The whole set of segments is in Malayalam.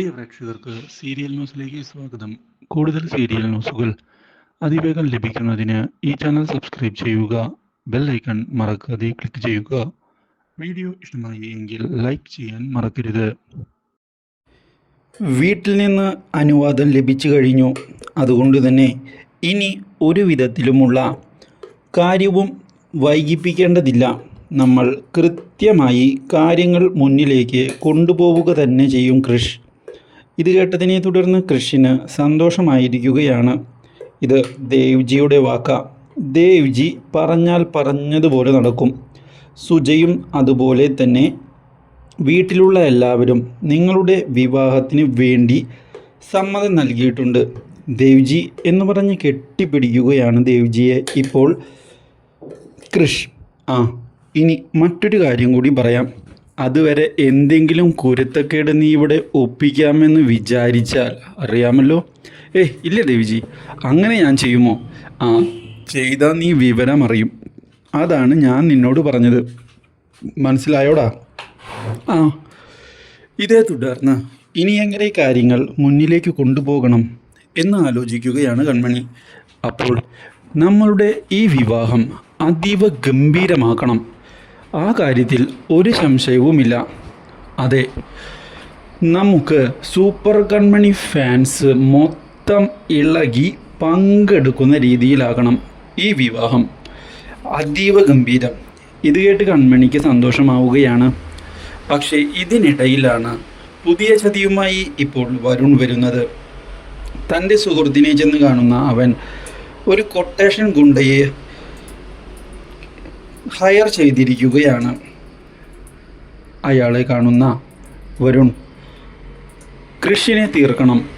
പ്രിയ പ്രേക്ഷകർക്ക് സീരിയൽ ന്യൂസിലേക്ക് സ്വാഗതം. കൂടുതൽ സീരിയൽ ന്യൂസുകൾ അതിവേഗം ലഭിക്കുന്നതിന് ഈ ചാനൽ സബ്സ്ക്രൈബ് ചെയ്യുക ബെൽ ഐക്കൺ മറക്കാതെ ക്ലിക്ക് ചെയ്യുക. വീഡിയോ ഇഷ്ടമായി എങ്കിൽ ലൈക്ക് ചെയ്യാൻ മറക്കരുത്. വീട്ടിൽ നിന്ന് അനുവാദം ലഭിച്ചു കഴിഞ്ഞു. അതുകൊണ്ട് തന്നെ ഇനി ഒരു വിധത്തിലുമുള്ള കാര്യവും വൈകിപ്പിക്കേണ്ടതില്ല. നമ്മൾ കൃത്യമായി കാര്യങ്ങൾ മുന്നിലേക്ക് കൊണ്ടുപോവുക തന്നെ ചെയ്യും കൃഷ്. ഇത് കേട്ടതിനെ തുടർന്ന് കൃഷിന് സന്തോഷമായിരിക്കുകയാണ്. ഇത് ദേവ്ജിയുടെ വാക്ക. ദേവ്ജി പറഞ്ഞാൽ പറഞ്ഞതുപോലെ നടക്കും. സുജയും അതുപോലെ തന്നെ. വീട്ടിലുള്ള എല്ലാവരും നിങ്ങളുടെ വിവാഹത്തിന് വേണ്ടി സമ്മതം നൽകിയിട്ടുണ്ട്. ദേവ്ജി എന്ന് പറഞ്ഞ് കെട്ടിപ്പിടിക്കുകയാണ് ദേവ്ജിയെ. ഇപ്പോൾ കൃഷ് ആ ഇനി മറ്റൊരു കാര്യം കൂടി പറയാം. അതുവരെ എന്തെങ്കിലും കുരുത്തക്കേട് നീ ഇവിടെ ഒപ്പിക്കാമെന്ന് വിചാരിച്ചാൽ അറിയാമല്ലോ. ഏ ഇല്ല ദേവിജി? അങ്ങനെ ഞാൻ ചെയ്യുമോ? ആ ചെയ്താൽ നീ വിവരം അറിയും. അതാണ് ഞാൻ നിന്നോട് പറഞ്ഞത്. മനസ്സിലായോടാ? ആ ഇതേ തുടർന്ന് ഇനി എങ്ങനെ കാര്യങ്ങൾ മുന്നിലേക്ക് കൊണ്ടുപോകണം എന്ന് ആലോചിക്കുകയാണ് കൺമണി. അപ്പോൾ നമ്മളുടെ ഈ വിവാഹം അതീവ ഗംഭീരമാക്കണം. ആ കാര്യത്തിൽ ഒരു സംശയവുമില്ല. അതെ നമുക്ക് സൂപ്പർ കൺമണി ഫാൻസ് മൊത്തം ഇളകി പങ്കെടുക്കുന്ന രീതിയിലാകണം ഈ വിവാഹം. അതീവ ഗംഭീരം. ഇത് കേട്ട് കൺമണിക്ക് സന്തോഷമാവുകയാണ്. പക്ഷേ ഇതിനിടയിലാണ് പുതിയ ചതിയുമായി ഇപ്പോൾ വരുൺ വരുന്നത്. തന്റെ സുഹൃത്തിനെ ചെന്ന് കാണുന്ന അവൻ ഒരു കൊട്ടേഷൻ ഗുണ്ടയെ ഹയർ ചെയ്തിരിക്കുകയാണ്. അയാളെ കാണുന്ന വരുൺ കൃഷിനെ തീർക്കണം.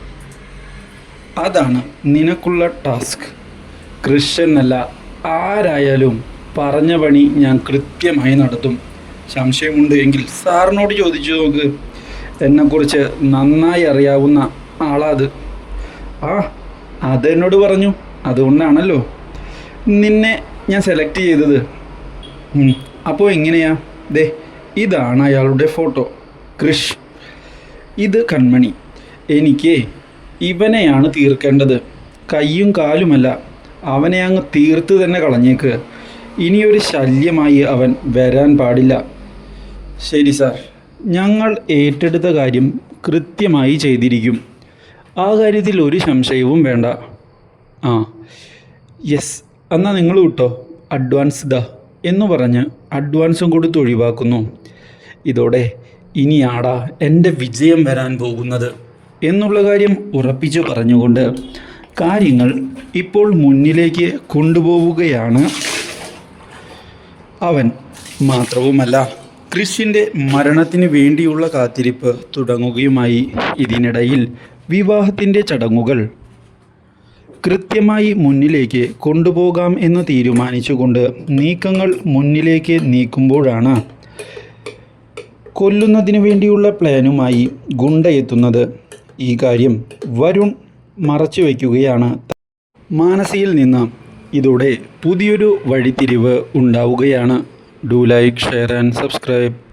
അതാണ് നിനക്കുള്ള ടാസ്ക്. കൃഷനല്ല ആരായാലും പറഞ്ഞ പണി ഞാൻ കൃത്യമായി നടത്തും. സംശയമുണ്ട് എങ്കിൽ സാറിനോട് ചോദിച്ചു നോക്ക്. എന്നെക്കുറിച്ച് നന്നായി അറിയാവുന്ന ആളാത്. ആ അതെന്നോട് പറഞ്ഞു. അതുകൊണ്ടാണല്ലോ. നിന്നെ ഞാൻ സെലക്ട് ചെയ്തത്. അപ്പോൾ എങ്ങനെയാ? ദേ ഇതാണ് അയാളുടെ ഫോട്ടോ. കൃഷ് ഇത് കൺമണി. എനിക്ക് ഇവനെയാണ് തീർക്കേണ്ടത്. കയ്യും കാലുമല്ല അവനെ അങ്ങ് തീർത്ത് തന്നെ കളഞ്ഞേക്ക്. ഇനിയൊരു ശല്യമായി അവൻ വരാൻ പാടില്ല. ശരി സാർ. ഞങ്ങൾ ഏറ്റെടുത്ത കാര്യം കൃത്യമായി ചെയ്തിരിക്കും. ആ കാര്യത്തിൽ ഒരു സംശയവും വേണ്ട. ആ. യെസ്. എന്നാൽ നിങ്ങൾ വിട്ടോ? അഡ്വാൻസ് ദാ. എന്ന് പറഞ്ഞ് അഡ്വാൻസും കൊടുത്ത് ഒഴിവാക്കുന്നു. ഇതോടെ ഇനിയാടാ എന്റെ വിജയം വരാൻ പോകുന്നത് എന്നുള്ള കാര്യം ഉറപ്പിച്ചു പറഞ്ഞുകൊണ്ട് കാര്യങ്ങൾ ഇപ്പോൾ മുന്നിലേക്ക് കൊണ്ടുപോവുകയാണ്. അവൻ മാത്രവുമല്ല ക്രിസ്റ്റിന്റെ മരണത്തിന് വേണ്ടിയുള്ള കാത്തിരിപ്പ് തുടങ്ങുകയുമായി. ഇതിനിടയിൽ വിവാഹത്തിന്റെ ചടങ്ങുകൾ കൃത്യമായി മുന്നിലേക്ക് കൊണ്ടുപോകാം എന്ന് തീരുമാനിച്ചുകൊണ്ട് നീക്കങ്ങൾ മുന്നിലേക്ക് നീക്കുമ്പോഴാണ് കൊല്ലുന്നതിന് വേണ്ടിയുള്ള പ്ലാനുമായി ഗുണ്ട എത്തുന്നത്. ഈ കാര്യം വരുൺ മറച്ചു വയ്ക്കുകയാണ്. മാനസിയിൽ നിന്ന് ഇതോടെ പുതിയൊരു വഴിത്തിരിവ് ഉണ്ടാവുകയാണ്. Do like share and subscribe.